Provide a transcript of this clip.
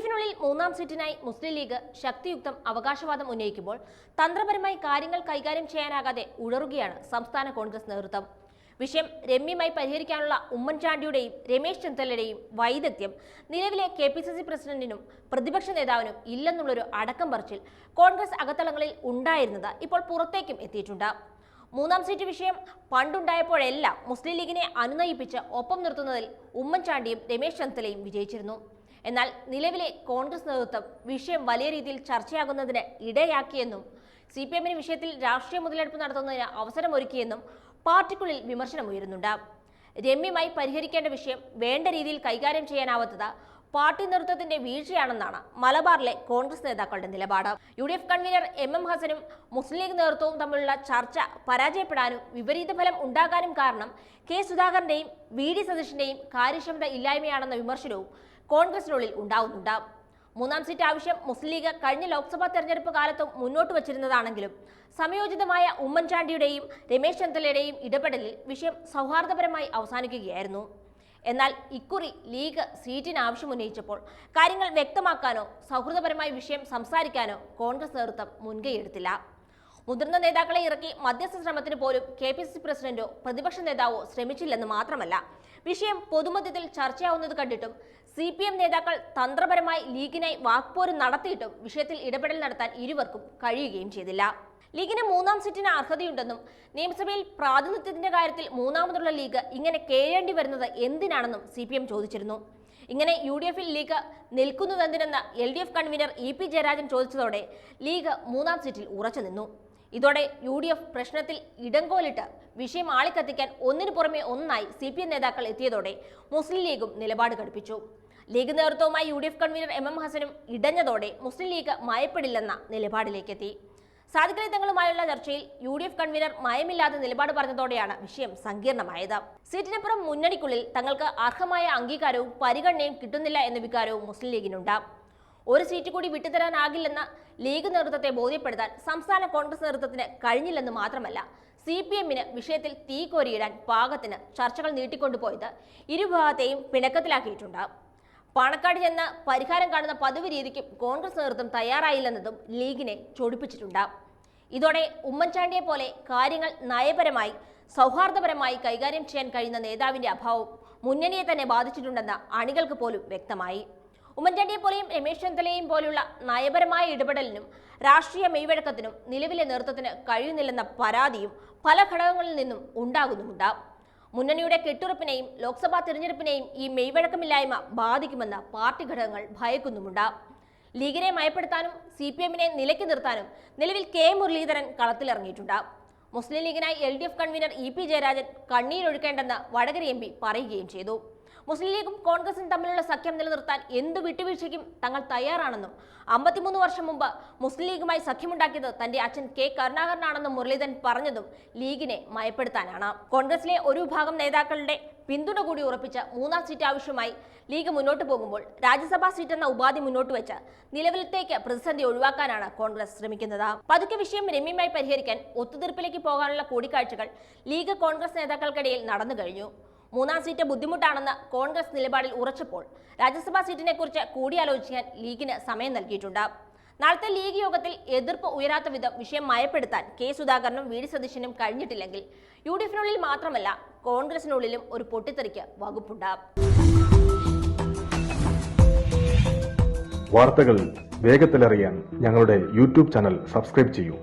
എഫിനുള്ളിൽ മൂന്നാം സീറ്റിനായി മുസ്ലിം ലീഗ് ശക്തിയുക്തം അവകാശവാദം ഉന്നയിക്കുമ്പോൾ തന്ത്രപരമായി കാര്യങ്ങൾ കൈകാര്യം ചെയ്യാനാകാതെ ഉഴറുകയാണ് സംസ്ഥാന കോൺഗ്രസ് നേതൃത്വം. വിഷയം രമ്യമായി പരിഹരിക്കാനുള്ള ഉമ്മൻചാണ്ടിയുടെയും രമേശ് ചെന്നിത്തലയുടെയും വൈദഗ്ധ്യം നിലവിലെ കെ പി സി സി പ്രസിഡന്റിനും പ്രതിപക്ഷ നേതാവിനും ഇല്ലെന്നുള്ളൊരു അടക്കം പറച്ചിൽ കോൺഗ്രസ് അകത്തളങ്ങളിൽ ഉണ്ടായിരുന്നത് ഇപ്പോൾ പുറത്തേക്കും എത്തിയിട്ടുണ്ട്. മൂന്നാം സീറ്റ് വിഷയം പണ്ടുണ്ടായപ്പോഴെല്ലാം മുസ്ലിം ലീഗിനെ അനുനയിപ്പിച്ച് ഒപ്പം നിർത്തുന്നതിൽ ഉമ്മൻചാണ്ടിയും രമേശ് ചെന്നിത്തലയും വിജയിച്ചിരുന്നു. എന്നാൽ നിലവിലെ കോൺഗ്രസ് നേതൃത്വം വിഷയം വലിയ രീതിയിൽ ചർച്ചയാകുന്നതിന് ഇടയാക്കിയെന്നും സി പി എമ്മിന് വിഷയത്തിൽ രാഷ്ട്രീയ മുതലെടുപ്പ് നടത്തുന്നതിന് അവസരമൊരുക്കിയെന്നും പാർട്ടിക്കുള്ളിൽ വിമർശനമുയരുന്നുണ്ട് രമ്യമായി പരിഹരിക്കേണ്ട വിഷയം വേണ്ട രീതിയിൽ കൈകാര്യം ചെയ്യാനാവാത്തത് പാർട്ടി നേതൃത്വത്തിന്റെ വീഴ്ചയാണെന്നാണ് മലബാറിലെ കോൺഗ്രസ് നേതാക്കളുടെ നിലപാട്. U D F convener M M ഹസനും മുസ്ലിം ലീഗ് നേതൃത്വവും തമ്മിലുള്ള ചർച്ച പരാജയപ്പെടാനും വിപരീത ഫലം ഉണ്ടാകാനും കാരണം കെ സുധാകരന്റെയും വി ഡി സതീഷിന്റെയും കാര്യക്ഷമത ഇല്ലായ്മയാണെന്ന വിമർശനവും കോൺഗ്രസിനുള്ളിൽ ഉണ്ടാവുന്നുണ്ട് മൂന്നാം സീറ്റ് ആവശ്യം മുസ്ലിം ലീഗ് കഴിഞ്ഞ ലോക്സഭാ തെരഞ്ഞെടുപ്പ് കാലത്തും മുന്നോട്ട് വച്ചിരുന്നതാണെങ്കിലും സമയോചിതമായ ഉമ്മൻചാണ്ടിയുടെയും രമേശ് ചെന്നിത്തലയുടെയും ഇടപെടലിൽ വിഷയം സൗഹാർദ്ദപരമായി അവസാനിക്കുകയായിരുന്നു. എന്നാൽ ഇക്കുറി ലീഗ് സീറ്റിന് ആവശ്യമുന്നയിച്ചപ്പോൾ കാര്യങ്ങൾ വ്യക്തമാക്കാനോ സൗഹൃദപരമായി വിഷയം സംസാരിക്കാനോ കോൺഗ്രസ് നേതൃത്വം മുൻകൈയെടുത്തില്ല. മുതിർന്ന നേതാക്കളെ ഇറക്കി മധ്യസ്ഥ ശ്രമത്തിന് പോലും കെ പി സി സി പ്രസിഡന്റോ പ്രതിപക്ഷ നേതാവോ ശ്രമിച്ചില്ലെന്ന് മാത്രമല്ല. വിഷയം പൊതുമധ്യത്തിൽ ചർച്ചയാവുന്നത് കണ്ടിട്ടും സി പി എം നേതാക്കൾ തന്ത്രപരമായി ലീഗിനായി വാക്പോര് നടത്തിയിട്ടും വിഷയത്തിൽ ഇടപെടൽ നടത്താൻ ഇരുവർക്കും കഴിയുകയും ചെയ്തില്ല. ലീഗിന് മൂന്നാം സീറ്റിന് അർഹതയുണ്ടെന്നും നിയമസഭയിൽ പ്രാതിനിധ്യത്തിന്റെ കാര്യത്തിൽ മൂന്നാമതുള്ള ലീഗ് ഇങ്ങനെ കേഴേണ്ടി വരുന്നത് എന്തിനാണെന്നും സി പി എം ചോദിച്ചിരുന്നു. ഇങ്ങനെ യു ഡി എഫിൽ League നിൽക്കുന്നതെന്തിനെന്ന് L D F convener E P Jayarajan ചോദിച്ചതോടെ League മൂന്നാം സീറ്റിൽ ഉറച്ചു നിന്നു. ഇതോടെ യു ഡി എഫ് പ്രശ്നത്തിൽ ഇടംകോലിട്ട് വിഷയം ആളിക്കത്തിക്കാൻ ഒന്നിനു പുറമെ ഒന്നായി സി പി എം നേതാക്കൾ എത്തിയതോടെ മുസ്ലിം ലീഗും നിലപാട് ഘടിപ്പിച്ചു ലീഗ് നേതൃത്വവുമായി U D F convener M M ഹസനും ഇടഞ്ഞതോടെ മുസ്ലിം ലീഗ് മയപ്പെടില്ലെന്ന നിലപാടിലേക്കെത്തി. സാധിക്കലി തങ്ങളുമായുള്ള ചർച്ചയിൽ യു ഡി എഫ് കൺവീനർ മയമില്ലാതെ നിലപാട് പറഞ്ഞതോടെയാണ് വിഷയം സങ്കീർണമായത്. സീറ്റിനപ്പുറം മുന്നണിക്കുള്ളിൽ തങ്ങൾക്ക് അർഹമായ അംഗീകാരവും പരിഗണനയും കിട്ടുന്നില്ല എന്ന വികാരവും മുസ്ലിം ലീഗിനുണ്ട്. ഒരു സീറ്റ് കൂടി വിട്ടുതരാനാകില്ലെന്ന ലീഗ് നേതൃത്വത്തെ ബോധ്യപ്പെടുത്താൻ സംസ്ഥാന കോൺഗ്രസ് നേതൃത്വത്തിന് കഴിഞ്ഞില്ലെന്ന് മാത്രമല്ല സി പി എമ്മിന് വിഷയത്തിൽ തീ കോരിയിടാൻ പാകത്തിന് ചർച്ചകൾ നീട്ടിക്കൊണ്ടുപോയത് ഇരുഭാഗത്തെയും പിണക്കത്തിലാക്കിയിട്ടുണ്ട്. പാണക്കാട് ചെന്ന് പരിഹാരം കാണുന്ന പതിവ് രീതിക്കും കോൺഗ്രസ് നേതൃത്വം തയ്യാറായില്ലെന്നതും ലീഗിനെ ചൊടിപ്പിച്ചിട്ടുണ്ട്. ഇതോടെ ഉമ്മൻചാണ്ടിയെ പോലെ കാര്യങ്ങൾ നയപരമായി സൗഹാർദ്ദപരമായി കൈകാര്യം ചെയ്യാൻ കഴിയുന്ന നേതാവിന്റെ അഭാവം മുന്നണിയെ തന്നെ ബാധിച്ചിട്ടുണ്ടെന്ന് അണികൾക്ക് പോലും വ്യക്തമായി. ഉമ്മൻചാണ്ടിയെ പോലെയും രമേശ് ചെന്നിത്തലയെയും പോലുള്ള നയപരമായ ഇടപെടലിനും രാഷ്ട്രീയ മെയ്വഴക്കത്തിനും നിലവിലെ നേതൃത്വത്തിന് കഴിയുന്നില്ലെന്ന പരാതിയും പല ഘടകങ്ങളിൽ നിന്നും ഉണ്ടാകുന്നുമുണ്ട്. മുന്നണിയുടെ കെട്ടുറപ്പിനെയും ലോക്സഭാ തിരഞ്ഞെടുപ്പിനെയും ഈ മെയ്വഴക്കമില്ലായ്മ ബാധിക്കുമെന്ന് പാർട്ടി ഘടകങ്ങൾ ഭയക്കുന്നുമുണ്ട്. ലീഗിനെ മയപ്പെടുത്താനും സി പി എമ്മിനെ നിലയ്ക്ക് നിർത്താനും നിലവിൽ കെ മുരളീധരൻ കളത്തിലിറങ്ങിയിട്ടുണ്ട്. Muslim ലീഗിനായി L D F convener E P Jayarajan കണ്ണീരൊഴുക്കേണ്ടെന്ന് Vadakara M P പറയുകയും ചെയ്തു. മുസ്ലിം ലീഗും കോൺഗ്രസും തമ്മിലുള്ള സഖ്യം നിലനിർത്താൻ എന്ത് വിട്ടുവീഴ്ചയ്ക്കും തങ്ങൾ തയ്യാറാണെന്നും അമ്പത്തിമൂന്ന് വർഷം മുമ്പ് മുസ്ലിം ലീഗുമായി സഖ്യമുണ്ടാക്കിയത് തന്റെ അച്ഛൻ കെ കരുണാകരനാണെന്നും മുരളീധരൻ പറഞ്ഞതും ലീഗിനെ മയപ്പെടുത്താനാണ്. കോൺഗ്രസിലെ ഒരു വിഭാഗം നേതാക്കളുടെ പിന്തുണ കൂടി ഉറപ്പിച്ച മൂന്നാം സീറ്റ് ആവശ്യമായി ലീഗ് മുന്നോട്ട് പോകുമ്പോൾ രാജ്യസഭാ സീറ്റ് എന്ന ഉപാധി മുന്നോട്ട് വെച്ച് നിലവിലത്തേക്ക് പ്രതിസന്ധി ഒഴിവാക്കാനാണ് കോൺഗ്രസ് ശ്രമിക്കുന്നത്. പതുക്കെ വിഷയം രമ്യമായി പരിഹരിക്കാൻ ഒത്തുതീർപ്പിലേക്ക് പോകാനുള്ള കൂടിക്കാഴ്ചകൾ ലീഗ് കോൺഗ്രസ് നേതാക്കൾക്കിടയിൽ നടന്നു കഴിഞ്ഞു. മൂന്നാം സീറ്റ് ബുദ്ധിമുട്ടാണെന്ന് കോൺഗ്രസ് നിലപാടിൽ ഉറച്ചപ്പോൾ രാജ്യസഭാ സീറ്റിനെ കുറിച്ച് കൂടിയാലോചിക്കാൻ ലീഗിന് സമയം നൽകിയിട്ടുണ്ട്. നാളത്തെ ലീഗ് യോഗത്തിൽ എതിർപ്പ് ഉയരാത്ത വിധം വിഷയം മയപ്പെടുത്താൻ കെ സുധാകരനും വി ഡി സതീശനും കഴിഞ്ഞിട്ടില്ലെങ്കിൽ യു ഡി എഫിനുള്ളിൽ മാത്രമല്ല കോൺഗ്രസിനുള്ളിലും ഒരു പൊട്ടിത്തെറിക്ക് വകുപ്പുണ്ട്. വാർത്തകൾ വേഗത്തിലറിയാൻ ഞങ്ങളുടെ യൂട്യൂബ് ചാനൽ സബ്സ്ക്രൈബ് ചെയ്യൂ.